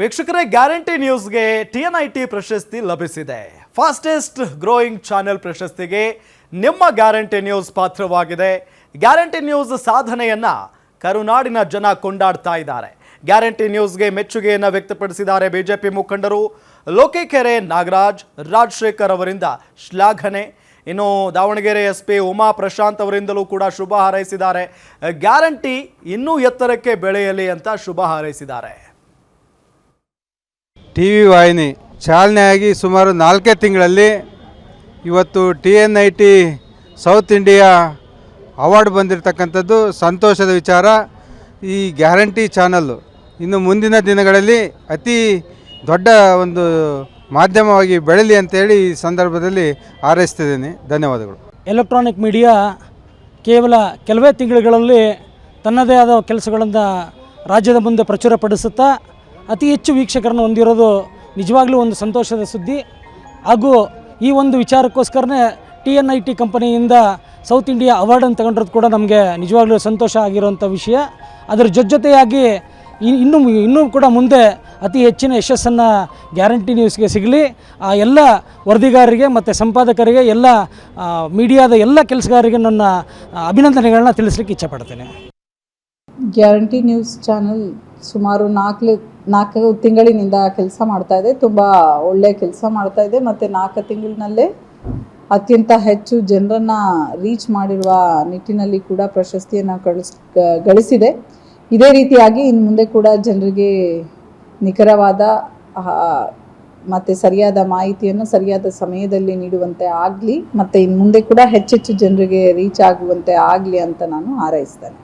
ವೀಕ್ಷಕರೇ, ಗ್ಯಾರಂಟಿ ನ್ಯೂಸ್ಗೆ T N I T ಪ್ರಶಸ್ತಿ ಲಭಿಸಿದೆ. ಫಾಸ್ಟೆಸ್ಟ್ ಗ್ರೋಯಿಂಗ್ ಚಾನೆಲ್ ಪ್ರಶಸ್ತಿಗೆ ನಿಮ್ಮ ಗ್ಯಾರಂಟಿ ನ್ಯೂಸ್ ಪಾತ್ರವಾಗಿದೆ. ಗ್ಯಾರಂಟಿ ನ್ಯೂಸ್ ಸಾಧನೆಯನ್ನು ಕರುನಾಡಿನ ಜನ ಕೊಂಡಾಡ್ತಾ ಇದ್ದಾರೆ. ಗ್ಯಾರಂಟಿ ನ್ಯೂಸ್ಗೆ ಮೆಚ್ಚುಗೆಯನ್ನು ವ್ಯಕ್ತಪಡಿಸಿದ್ದಾರೆ ಬಿಜೆಪಿ ಮುಖಂಡರು ಲೋಕೇಕೆರೆ ನಾಗರಾಜ್, ರಾಜಶೇಖರ್ ಅವರಿಂದ ಶ್ಲಾಘನೆ. ಇನ್ನು ದಾವಣಗೆರೆ ಎಸ್ ಪಿ ಉಮಾ ಪ್ರಶಾಂತ್ ಅವರಿಂದಲೂ ಕೂಡ ಶುಭ ಹಾರೈಸಿದ್ದಾರೆ. ಗ್ಯಾರಂಟಿ ಇನ್ನೂ ಎತ್ತರಕ್ಕೆ ಬೆಳೆಯಲಿ ಅಂತ ಶುಭ ಹಾರೈಸಿದ್ದಾರೆ. ಟಿ ವಿ ವಾಹಿನಿ ಚಾಲನೆಯಾಗಿ ಸುಮಾರು ನಾಲ್ಕೇ ತಿಂಗಳಲ್ಲಿ ಇವತ್ತು T N I T south India award ಬಂದಿರತಕ್ಕಂಥದ್ದು ಸಂತೋಷದ ವಿಚಾರ. ಈ ಗ್ಯಾರಂಟಿ ಚಾನಲ್ಲು ಇನ್ನು ಮುಂದಿನ ದಿನಗಳಲ್ಲಿ ಅತಿ ದೊಡ್ಡ ಒಂದು ಮಾಧ್ಯಮವಾಗಿ ಬೆಳಲಿ ಅಂತೇಳಿ ಈ ಸಂದರ್ಭದಲ್ಲಿ ಹಾರೈಸ್ತಿದ್ದೀನಿ. ಧನ್ಯವಾದಗಳು. ಎಲೆಕ್ಟ್ರಾನಿಕ್ ಮೀಡಿಯಾ ಕೇವಲ ಕೆಲವೇ ತಿಂಗಳುಗಳಲ್ಲಿ ತನ್ನದೇ ಆದ ಕೆಲಸಗಳನ್ನು ರಾಜ್ಯದ ಮುಂದೆ ಪ್ರಚುರಪಡಿಸುತ್ತಾ ಅತಿ ಹೆಚ್ಚು ವೀಕ್ಷಕರನ್ನು ಹೊಂದಿರೋದು ನಿಜವಾಗ್ಲೂ ಒಂದು ಸಂತೋಷದ ಸುದ್ದಿ. ಹಾಗೂ ಈ ಒಂದು ವಿಚಾರಕ್ಕೋಸ್ಕರನೇ ಟಿ ಎನ್ ಐ ಟಿ ಕಂಪನಿಯಿಂದ ಸೌತ್ ಇಂಡಿಯಾ ಅವಾರ್ಡನ್ನು ತಗೊಂಡಿರೋದು ಕೂಡ ನಮಗೆ ನಿಜವಾಗ್ಲೂ ಸಂತೋಷ ಆಗಿರುವಂಥ ವಿಷಯ. ಅದರ ಜೊತೆಯಾಗಿ ಇ- ಇನ್ನು ಇನ್ನೂ ಕೂಡ ಮುಂದೆ ಅತಿ ಹೆಚ್ಚಿನ ಯಶಸ್ಸನ್ನು ಗ್ಯಾರಂಟಿ ನ್ಯೂಸ್ಗೆ ಸಿಗಲಿ. ಆ ಎಲ್ಲ ವರದಿಗಾರರಿಗೆ ಮತ್ತು ಸಂಪಾದಕರಿಗೆ, ಎಲ್ಲ ಮೀಡಿಯಾದ ಎಲ್ಲ ಕೆಲಸಗಾರರಿಗೆ ನನ್ನ ಅಭಿನಂದನೆಗಳನ್ನ ತಿಳಿಸ್ಲಿಕ್ಕೆ ಇಚ್ಛಪಡ್ತೇನೆ ಗ್ಯಾರಂಟಿ ನ್ಯೂಸ್ ಚಾನಲ್ ಸುಮಾರು ನಾಲ್ಕು ನಾಲ್ಕು ತಿಂಗಳಿನಿಂದ ಕೆಲಸ ಮಾಡ್ತಾ ಇದೆ. ತುಂಬ ಒಳ್ಳೆಯ ಕೆಲಸ ಮಾಡ್ತಾ ಇದೆ. ಮತ್ತು ನಾಲ್ಕು ತಿಂಗಳಿನಲ್ಲೇ ಅತ್ಯಂತ ಹೆಚ್ಚು ಜನರನ್ನು ರೀಚ್ ಮಾಡಿರುವ ನಿಟ್ಟಿನಲ್ಲಿ ಕೂಡ ಪ್ರಶಸ್ತಿಯನ್ನು ಕಳಿಸ್, ಗಳಿಸಿದೆ. ಇದೇ ರೀತಿಯಾಗಿ ಇನ್ನು ಮುಂದೆ ಕೂಡ ಜನರಿಗೆ ನಿಖರವಾದ ಮತ್ತು ಸರಿಯಾದ ಮಾಹಿತಿಯನ್ನು ಸರಿಯಾದ ಸಮಯದಲ್ಲಿ ನೀಡುವಂತೆ ಆಗಲಿ, ಮತ್ತು ಇನ್ನು ಮುಂದೆ ಕೂಡ ಹೆಚ್ಚೆಚ್ಚು ಜನರಿಗೆ ರೀಚ್ ಆಗುವಂತೆ ಆಗಲಿ ಅಂತ ನಾನು ಹಾರೈಸ್ತೇನೆ.